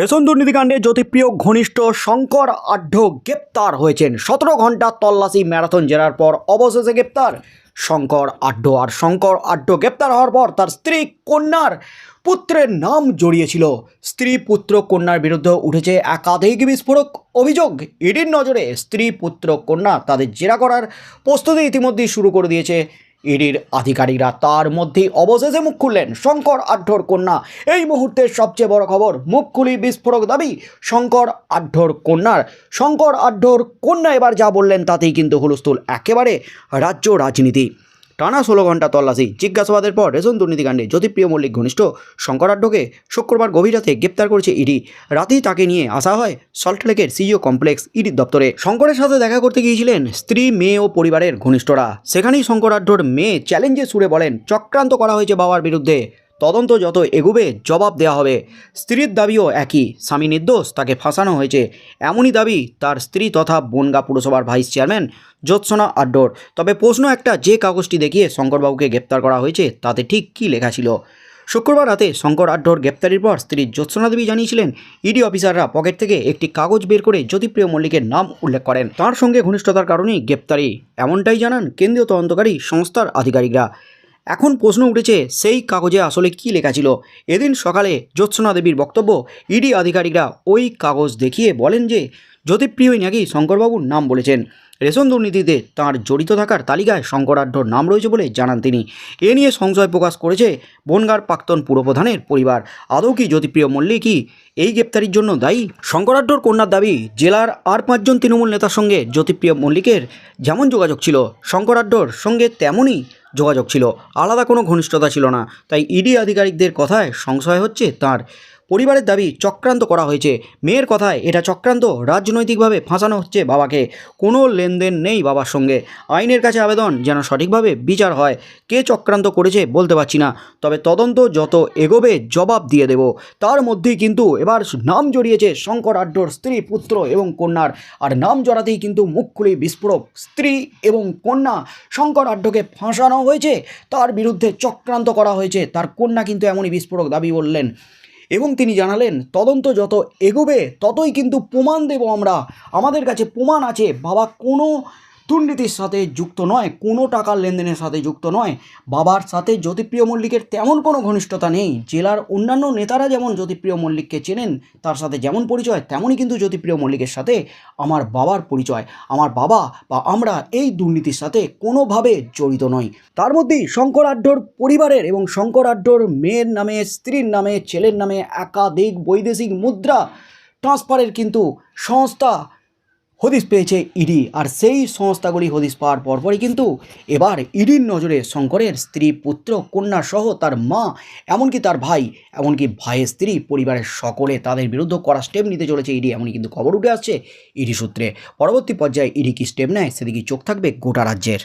Ration দুর্নীতিকাণ্ডে Jyotipriya ঘনিষ্ঠ শঙ্কর আঢ্য গ্রেপ্তার হয়েছেন। সতেরো ঘণ্টা তল্লাশি ম্যারাথন জেরার পর অবশেষে গ্রেপ্তার। শঙ্কর আঢ্য আর শঙ্কর আঢ্য গ্রেপ্তার হওয়ার পর তার স্ত্রী কন্যার পুত্রের নাম জড়িয়েছিল। স্ত্রী পুত্র কন্যার বিরুদ্ধে উঠেছে একাধিক বিস্ফোরক অভিযোগ। ইডির নজরে স্ত্রী পুত্র কন্যা তাদের জেরা করার প্রস্তুতি ইতিমধ্যেই শুরু করে দিয়েছে। ইডির আধিকারিকরা তার মধ্যে অবশেষে মুখ খুললেন শঙ্কর আঢ্যর কন্যা। এই মুহূর্তের সবচেয়ে বড় খবর মুখ খুলি বিস্ফোরক দাবি, শঙ্কর আঢ্যর কন্যার। শঙ্কর আঢ্যর কন্যা এবার যা বললেন তাতেই কিন্তু হুলস্থুল। একেবারে রাজ্য রাজনীতি। টানা ষোলো ঘণ্টা তল্লাশি, জিজ্ঞাসাবাদের পর রেশন দুর্নীতিকাণ্ডে জ্যোতিপ্রিয় মল্লিক ঘনিষ্ঠ শঙ্করাঢ্যকে শুক্রবার গভীর রাতে গ্রেপ্তার করেছে ইডি। রাতেই তাকে নিয়ে আসা হয় সল্টলেকের সিইও কমপ্লেক্স ইডির দপ্তরে। শঙ্করের সাথে দেখা করতে গিয়েছিলেন স্ত্রী, মেয়ে ও পরিবারের ঘনিষ্ঠরা। সেখানেই শঙ্করাঢ্যর মেয়ে চ্যালেঞ্জে সুরে বলেন, চক্রান্ত করা হয়েছে বাবার বিরুদ্ধে। তদন্ত যত এগুবে, জবাব দেওয়া হবে। স্ত্রীর দাবিও একই। স্বামী নির্দোষ, তাকে ফাঁসানো হয়েছে। এমনই দাবি তার স্ত্রী তথা বনগা পুরসভার ভাইস চেয়ারম্যান জ্যোৎসনা আড্ডোর। তবে প্রশ্ন একটা, যে কাগজটি দেখিয়ে শঙ্করবাবুকে গ্রেপ্তার করা হয়েছে, তাতে ঠিক কী লেখা ছিল? শুক্রবার রাতে শঙ্কর আড্ডোর গ্রেপ্তারির পর স্ত্রী জ্যোৎসনা দেবী জানিয়েছিলেন, ইডি অফিসাররা পকেট থেকে একটি কাগজ বের করে জ্যোতিপ্রিয় মল্লিকের নাম উল্লেখ করেন। তার সঙ্গে ঘনিষ্ঠতার কারণেই গ্রেপ্তারি। এমনটাই জানান কেন্দ্রীয় তদন্তকারী সংস্থার আধিকারিকরা। এখন প্রশ্ন উঠেছে, সেই কাগজে আসলে কি লেখা ছিল? এদিন সকালে জ্যোৎসনা দেবীর বক্তব্য, ইডি আধিকারিকরা ওই কাগজ দেখিয়ে বলেন যে জ্যোতিপ্রিয়ই নাকি শঙ্করবাবুর নাম বলেছেন। রেশন দুর্নীতিতে তাঁর জড়িত থাকার তালিকায় শঙ্করাঢ্যর নাম রয়েছে বলে জানান তিনি। এ নিয়ে সংশয় প্রকাশ করেছে বনগার প্রাক্তন পুরপ্রধানের পরিবার। আদৌ কি জ্যোতিপ্রিয় মল্লিকই এই গ্রেপ্তারির জন্য দায়ী? শঙ্করাঢ্যর কন্যার দাবি, জেলার আর পাঁচজন তৃণমূল নেতার সঙ্গে জ্যোতিপ্রিয় মল্লিকের যেমন যোগাযোগ ছিল, শঙ্করাঢ্যর সঙ্গে তেমনই যোগাযোগ ছিল। আলাদা কোনো ঘনিষ্ঠতা ছিল না, তাই ইডি আধিকারিকদের কথায় সংশয় হচ্ছে তার। পরিবারের দাবি চক্রান্ত করা হয়েছে। মেয়ের কথায় এটা চক্রান্ত, রাজনৈতিকভাবে ফাঁসানো হচ্ছে বাবাকে। কোনো লেনদেন নেই বাবার সঙ্গে। আইনের কাছে আবেদন, যেন সঠিকভাবে বিচার হয়। কে চক্রান্ত করেছে বলতে পারছি না। তবে তদন্ত যত এগোবে, জবাব দিয়ে দেব। তার মধ্যেই কিন্তু এবার নাম জড়িয়েছে শঙ্কর আড্ডোর স্ত্রী, পুত্র এবং কন্যার। আর নাম জড়াতেই কিন্তু মুখ খুলেই বিস্ফোরক স্ত্রী এবং কন্যা। শঙ্কর আড্ডকে ফাঁসানো হয়েছে, তার বিরুদ্ধে চক্রান্ত করা হয়েছে। তার কন্যা কিন্তু এমনই বিস্ফোরক দাবি বললেন। এবং তিনি জানালেন, তদন্ত যত এগোবে, ততই কিন্তু প্রমাণ দেব আমরা। আমাদের কাছে প্রমাণ আছে। বাবা, কোনো দুর্নীতির সাথে যুক্ত নয়, কোনো টাকার লেনদেনের সাথে যুক্ত নয়। বাবার সাথে জ্যোতিপ্রিয় মল্লিকের তেমন কোনো ঘনিষ্ঠতা নেই। জেলার অন্যান্য নেতারা যেমন জ্যোতিপ্রিয় মল্লিককে চেনেন, তার সাথে যেমন পরিচয়, তেমনই কিন্তু জ্যোতিপ্রিয় মল্লিকের সাথে আমার বাবার পরিচয়। আমার বাবা বা আমরা এই দুর্নীতির সাথে কোনোভাবে জড়িত নই। তার মধ্যেই শঙ্কর আড্ডোর পরিবারের এবং শঙ্কর আড্ডোর মেয়ের নামে, স্ত্রীর নামে, ছেলের নামে একাধিক বৈদেশিক মুদ্রা ট্রান্সফারের কিন্তু সংস্থা হদিশ পেয়েছে ইডি, আর সেই সংস্থাগুলি হদিশ পাওয়ার পরপরই কিন্তু এবার ইডির নজরে শঙ্করের স্ত্রী, পুত্র, কন্যা সহ তার মা, এমনকি তার ভাই, এমনকি ভাইয়ের স্ত্রী, পরিবারের সকলে তাদের বিরুদ্ধে করা স্টেপ নিতে চলেছে ইডি এমনই কিন্তু খবর উঠে আসছে ইডি সূত্রে। পরবর্তী পর্যায়ে ইডি কি স্টেপ নেয় সেদিকে চোখ থাকবে গোটা রাজ্যের।